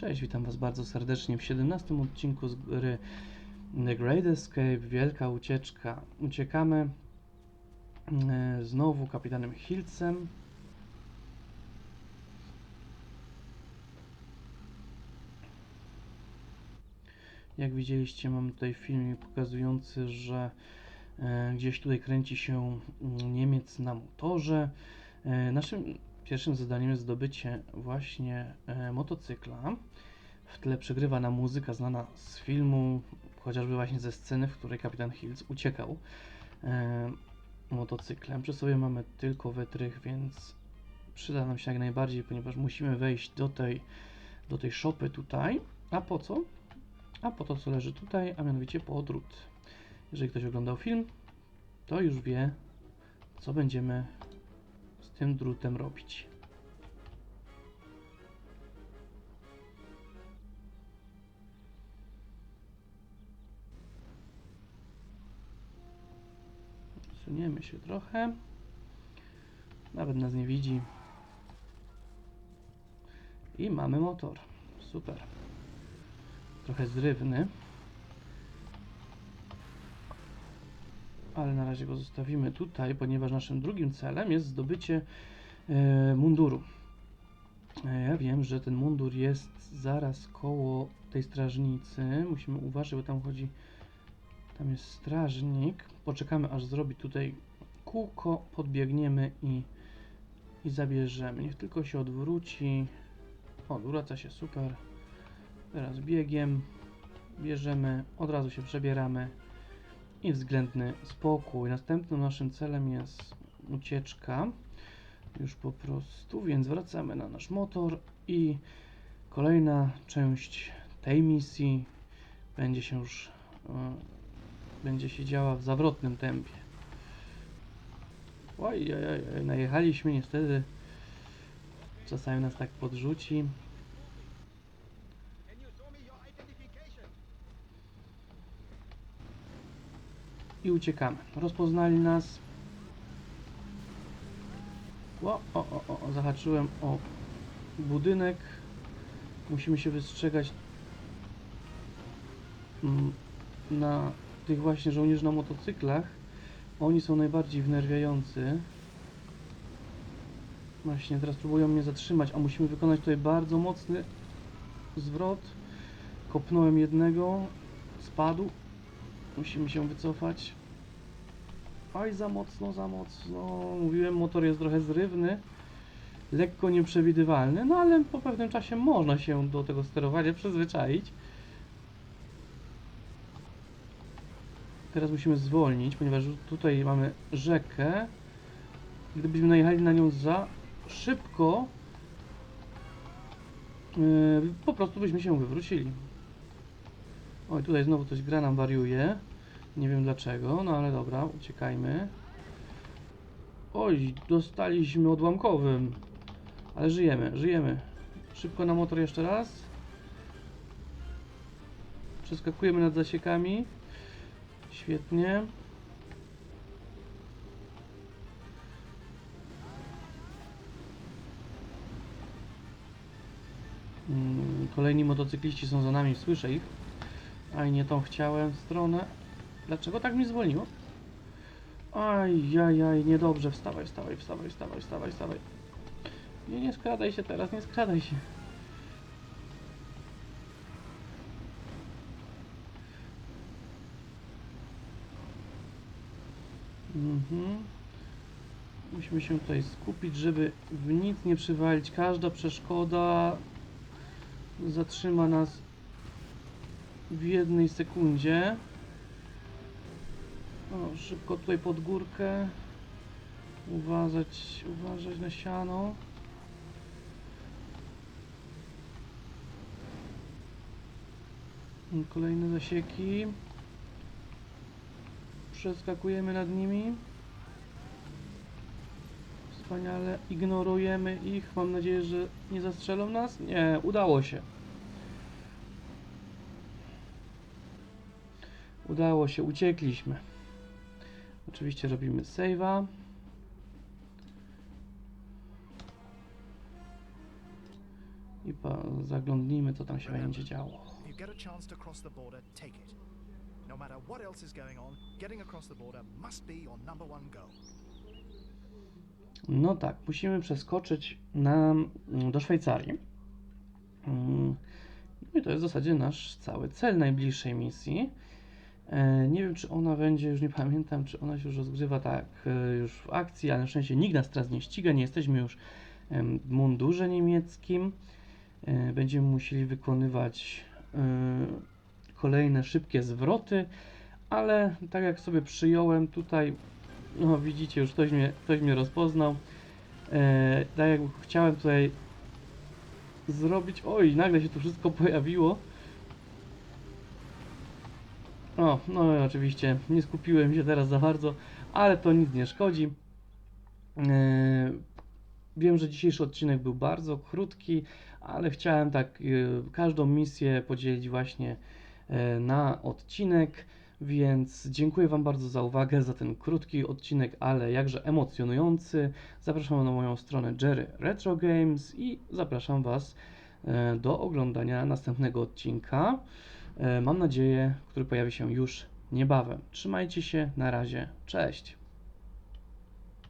Cześć, witam Was bardzo serdecznie w 17 odcinku z gry The Great Escape, Wielka Ucieczka. Uciekamy e, znowu kapitanem Hilcem. Jak widzieliście, mam tutaj filmik pokazujący, że e, gdzieś tutaj kręci się mm, Niemiec na motorze. E, naszym pierwszym zadaniem jest zdobycie właśnie e, motocykla. W tle przegrywa nam muzyka znana z filmu, chociażby właśnie ze sceny, w której kapitan Hills uciekał e, motocyklem. Przy sobie mamy tylko wytrych, więc przyda nam się jak najbardziej, ponieważ musimy wejść do tej, do tej szopy tutaj. A po co? A po to, co leży tutaj, a mianowicie po drut. Jeżeli ktoś oglądał film, to już wie, co będziemy tym drutem robić. Suniemy się trochę. Nawet nas nie widzi. I mamy motor. Super. Trochę zrywny. Ale na razie go zostawimy tutaj, ponieważ naszym drugim celem jest zdobycie e, munduru. E, ja wiem, że ten mundur jest zaraz koło tej strażnicy. Musimy uważać, bo tam chodzi. Tam jest strażnik. Poczekamy aż zrobi tutaj kółko, podbiegniemy i, i zabierzemy. Niech tylko się odwróci. O, odwraca się super. Teraz biegiem. Bierzemy, od razu się przebieramy i względny spokój. Następnym naszym celem jest ucieczka. Już po prostu, więc wracamy na nasz motor i kolejna część tej misji będzie się już e, będzie się działa w zawrotnym tempie. Oj, najechaliśmy niestety. Czasami nas tak podrzuci. I uciekamy. Rozpoznali nas. O, o, o, o, zahaczyłem o budynek. Musimy się wystrzegać mm, na tych właśnie żołnierzy na motocyklach. Oni są najbardziej wnerwiający. Właśnie, teraz próbują mnie zatrzymać, a musimy wykonać tutaj bardzo mocny zwrot. Kopnąłem jednego, spadł. Musimy się wycofać. Oj, za mocno, za mocno. Mówiłem, motor jest trochę zrywny. Lekko nieprzewidywalny, no ale po pewnym czasie można się do tego sterowania przyzwyczaić. Teraz musimy zwolnić, ponieważ tutaj mamy rzekę. Gdybyśmy najechali na nią za szybko, yy, po prostu byśmy się wywrócili. Oj, tutaj znowu coś gra nam wariuje. Nie wiem dlaczego, no ale dobra, uciekajmy. Oj, dostaliśmy odłamkowym. Ale żyjemy, żyjemy. Szybko na motor jeszcze raz. Przeskakujemy nad zasiekami. Świetnie. Mm, Kolejni motocykliści są za nami, słyszę ich. Aj, nie tą chciałem stronę. Dlaczego tak mi zwolniło? Aj, jaj, jaj, niedobrze. Wstawaj, wstawaj, wstawaj, wstawaj, wstawaj, wstawaj. Nie, nie skradaj się teraz, nie skradaj się. Mhm. Musimy się tutaj skupić, żeby w nic nie przywalić. Każda przeszkoda zatrzyma nas w jednej sekundzie. O, szybko tutaj pod górkę. Uważać, uważać na siano. Kolejne zasieki. Przeskakujemy nad nimi. Wspaniale. Ignorujemy ich. Mam nadzieję, że nie zastrzelą nas. Nie, udało się. Udało się, uciekliśmy. Oczywiście robimy save'a. I zaglądnijmy, co tam się będzie działo. No matter what else is going on, getting across the border must be your number one goal. No tak, musimy przeskoczyć na, mm, do Szwajcarii. Mm, No i to jest w zasadzie nasz cały cel najbliższej misji. E, Nie wiem, czy ona będzie, już nie pamiętam, czy ona się już rozgrywa tak e, już w akcji, ale na szczęście nikt nas teraz nie ściga, nie jesteśmy już w mundurze niemieckim. E, Będziemy musieli wykonywać kolejne szybkie zwroty, ale tak jak sobie przyjąłem tutaj, no widzicie, już ktoś mnie, ktoś mnie rozpoznał. Tak jak chciałem tutaj zrobić, oj, nagle się tu wszystko pojawiło. O, no i oczywiście nie skupiłem się teraz za bardzo, ale to nic nie szkodzi. E, Wiem, że dzisiejszy odcinek był bardzo krótki, ale chciałem tak e, każdą misję podzielić właśnie e, na odcinek, więc dziękuję Wam bardzo za uwagę, za ten krótki odcinek, ale jakże emocjonujący. Zapraszam na moją stronę Jerry Retro Games i zapraszam Was do oglądania następnego odcinka. E, Mam nadzieję, który pojawi się już niebawem. Trzymajcie się, na razie, cześć.